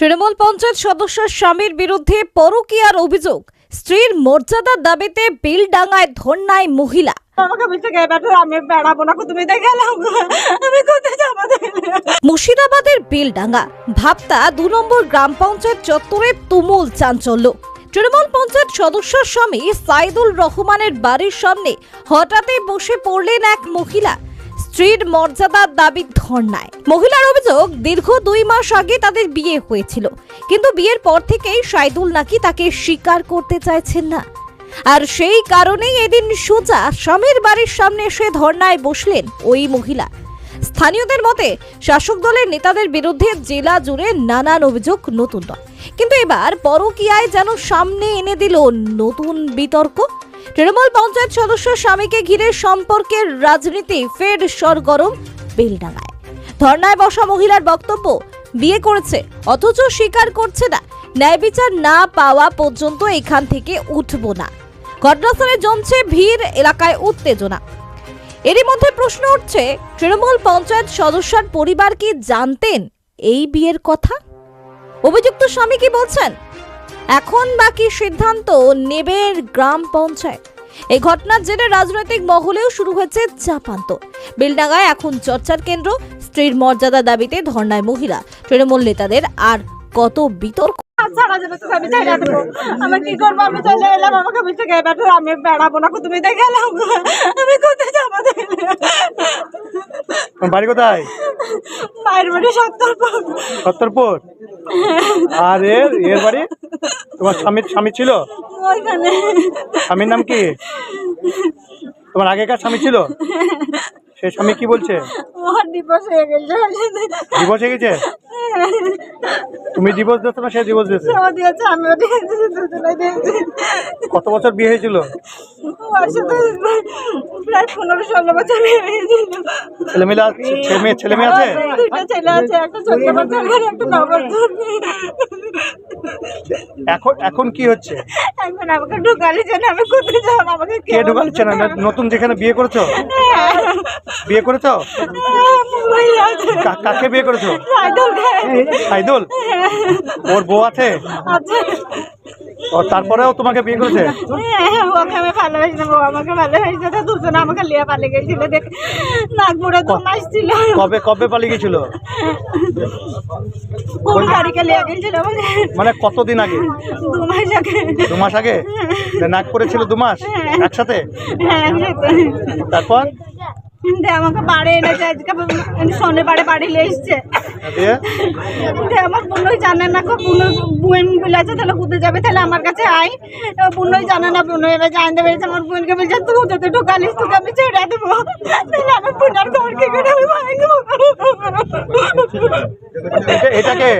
তৃণমূল পঞ্চায়েত সদস্য স্বামীর বিরুদ্ধে পরকীয়ার অভিযোগ। স্ত্রীর মর্যাদার দাবিতে বিলডাঙ্গায় ধর্নায় মহিলা। আমাকে বলছে গে বেটা? আমি বেড়াবো না তুমি দেখে আমি কোথায় যাব মুর্শিদাবাদের বিলডাঙ্গা। ভাবতা দু নম্বর গ্রাম পঞ্চায়েত চত্বরে তুমুল চাঞ্চল্য। তৃণমূল পঞ্চায়েত সদস্যর স্বামী সাইদুল রহমানের বাড়ির সামনে হঠাৎই বসে পড়লেন এক মহিলা। স্ত্রীর মর্যাদার দাবি ধর্নায়। মহিলার অভিযোগ, দীর্ঘ দুই মাস আগে তাদের বিয়ে হয়েছিল। কিন্তু বিয়ের পর থেকেই সাইদুল নাকি তাকে স্বীকার করতে চাইছেন না। আর সেই কারণেই এদিন সোজা স্বামীর বাড়ির সামনে এসে ধর্নায় বসলেন ওই মহিলা। স্থানীয়দের মতে, শাসক দলের নেতাদের বিরুদ্ধে জেলা জুড়ে নানান অভিযোগ নতুন নয়। কিন্তু এবার পরকিয়ায় যেন সামনে এনে দিল নতুন বিতর্ক। তৃণমূল পঞ্চায়েত সদস্য স্বামীকে ঘিরে সম্পর্কের রাজনীতি ফের সরগরম বেলডাঙ্গায়। ধর্নায় বসা মহিলার বক্তব্য, বিয়ে করেছে, অথচ স্বীকার করছে না। ন্যায় বিচার না পাওয়া পর্যন্ত এখান থেকে উঠব না। ঘটনাস্থলে জমছে ভিড়, এলাকায় উত্তেজনা। এরই মধ্যে প্রশ্ন উঠছে, তৃণমূল পঞ্চায়েত সদস্যর পরিবার কি জানতেন এই বিয়ের কথা? অভিযুক্ত স্বামী কি বলছেন? এখন বাকি সিদ্ধান্ত নেবে গ্রাম পঞ্চায়েত। এই ঘটনার জেরে রাজনৈতিক মহলেও শুরু হয়েছে চাপান্ত। বেলডাঙ্গায় এখন চর্চার কেন্দ্র স্ত্রীর মর্যাদা দাবিতে ধর্নায় মহিলা। তৃণমূল নেতাদের আর কত বিতর্ক? সারা আমি চলে দেবো আমি কি করব? আমি চলে এলাম আমাকে বলছে গে বেটা আমি বেড়াবো না তুমি দেখে এলাম। আমি কোথায় যাব বাড়ি কোথায়? মায়ের বাড়ি সত্তর সত্তরপুর? আর এর এর বাড়ি? তোমার স্বামী স্বামী ছিল? ওইখানে। স্বামীর নাম কি? তোমার আগেকার স্বামী ছিল? সে স্বামী কি বলছে? ডিভোর্স হয়ে গেছে। ডিভোর্স হয়ে গেছে? তুমি ডিভোর্স দিচ্ছ না সে ডিভোর্স দিয়েছে? সেও দিয়েছে আমিও দিয়েছি দুজনে দিয়েছি। কত বছর বিয়ে হয়েছিল? ওর সাথে প্রায় পনেরো ষোলো বছর বিয়ে হয়েছিল। ছেলে মেয়ে আছে ছেলে মেয়ে ছেলে মেয়ে আছে? দুইটা ছেলে আছে একটা চোদ্দ বছর একটা ন বছর এখন এখন কি হচ্ছে? এখন আমাকে ঢুকালি আমি কোথায় যাব আমাকে কে না। নতুন যেখানে বিয়ে করেছ? বিয়ে করেছ? কাকে বিয়ে করেছ? সাইদুল ওর বউ আছে। তারপরেও তোমাকে বিয়ে করেছে? ওকে আমি ভালোবাসি না ও আমাকে ভালোবাসি না দুজনে আমাকে লিয়ে পালিয়ে গেছিল দেখ নাগপুরে দু মাস ছিল। কবে কবে পালিয়ে গেছিল? কোন তারিখে লিয়ে গেছিল মানে কতদিন আগে? দু মাস আগে। দু মাস আগে? নাগপুরে ছিল দু মাস একসাথে? হ্যাঁ একসাথে। তারপর? আমাকে বাড়ি এনেছে আজকে এসছে। দিয়ে? আমার বোনই জানে না বোন বোন তাহলে যাবে? তাহলে আমার কাছে আই এবার বোনই জানে না বোন এবার জানতে পেরেছে আমার বোনকে বলছে তুই যদি ঢুকালিস তোকে আমি ছেড়ে দেবো। তাহলে আমার বোনার ঘর কি করে আমি ভাঙবো এটাকে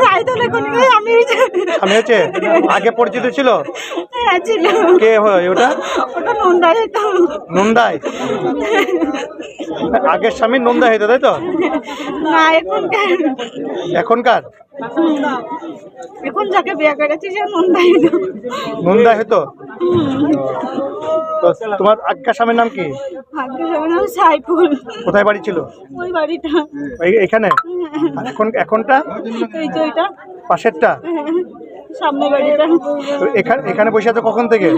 সাইদুল এখন আমি আগে পরিচিত ছিল? হ্যাঁ ছিল। কে হয় ওটা? ওটা নন্দা তো। নন্দাই? আগের স্বামী নন্দা হইতো তাই তো? না এখনকার। এখন যাকে বিয়ে করেছি সে নন্দাই নন্দা হইতো? তো তোমার আগেকার স্বামীর নাম কি? সাইফুল। কোথায় বাড়ি ছিল? ওই বাড়িটা। এই- এখানে? এখন এখনটা? পাশেরটা? সামনে বাড়িটা। তো এখানে এখানে বসে আছো কখন থেকে?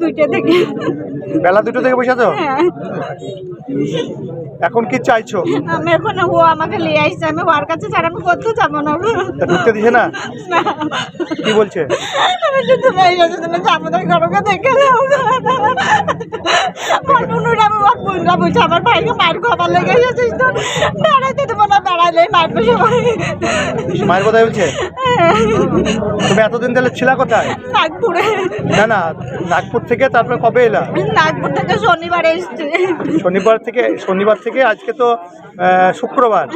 দুইটা থেকে। বেলা দুটো থেকে বসে আছো? হ্যাঁ। এখন কি চাইছো? আমি এখন ও আমাকে নিয়ে আসছে আমি ওর কাছে ছাড়া আমি কোথাও যাব না। তা ঢুকতে দিছে না। কি বলছে? আমি শুধু গেছে তুমি যাব না ঘরকে দেখে যাও আমার বোনরা আমার ভাইকে মার খাবার লেগে এসেছিস তো। বেড়াইতে দেবো মারবে সবাই মায়ের কোথায় বলছে? তুমি এতদিন তাহলে ছিলা কোথায়? নাগপুরে। না না নাগপুর থেকে তারপরে কবে এলা? নাগপুর থেকে শনিবারে এসছে। শনিবার থেকে শনিবার থেকে আজকে তো শুক্রবার।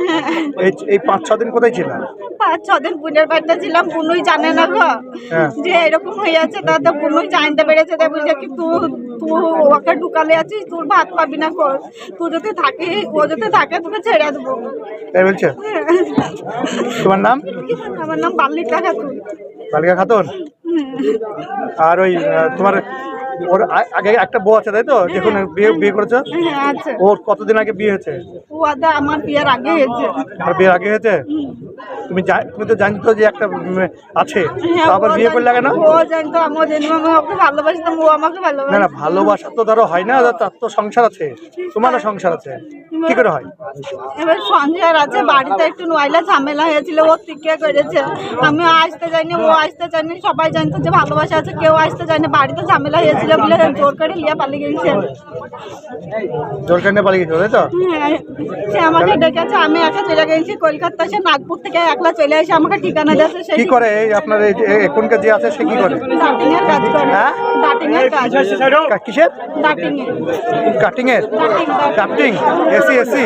এই এই পাঁচ ছ দিন কোথায় ছিলা? পাঁচ ছ দিন পুনের বাড়িতে ছিলাম পুনুই জানে না গো হ্যাঁ। যে এরকম হয়ে আছে তা তো পুনুই জানতে পেরেছে তাই বলছে কি তুই তুই ওকে ঢুকালে আছিস তোর ভাত পাবি না কর। তুই যদি থাকে ও যদি থাকে তোকে ছেড়ে দেবো। তাই বলছে? তোমার নাম? আমার নাম বাল্লিকা খাতুন। বালিকা খাতুন? আর ওই তোমার ওর আগে একটা বউ আছে তাই তো? যখন বিয়ে বিয়ে করেছ? হ্যাঁ ওর কতদিন আগে বিয়ে হয়েছে? আমার বিয়ের আগে হয়েছে। আর বিয়ের আগে হয়েছে? তুমি তুমি তো জানতো যে একটা আছে। আবার বিয়ে করলে জানতো- ও জানতো আমার জন্য আমি ভালোবাসতাম ও আমাকে না না ভালোবাসা তো ধরো হয় না তার তো সংসার আছে। তোমারও সংসার আছে। কি করে হয়? এবার সংসার আছে বাড়িতে একটু নয়লা ঝামেলা হয়েছিল ও টিকে করেছে। আমি আসতে যাইনি ও আসতে চাইনি সবাই জানতো যে ভালোবাসা আছে কেউ আসতে চায়নি বাড়িতে ঝামেলা হয়েছিল বলে জোর করে লিয়া পালিয়ে গেছে। জোর কান্নে পালিয়ে গেছো তাই তো? হ্যাঁ, সে আমাকে ডেকেছে আমি একা চলে গেছি কলকাতা সে নাগপুর থেকে একলা চলে এসে আমাকে ঠিকানা দিয়েছে সে কি করে এই আপনার এখনকার যে আছে সে কি করে? ডাটিং এর কাজ করে। হ্যাঁ? ডাটিং এর কাজ কিসের? ডাটিং এর কাটিং এর ডাটিং এসি এসি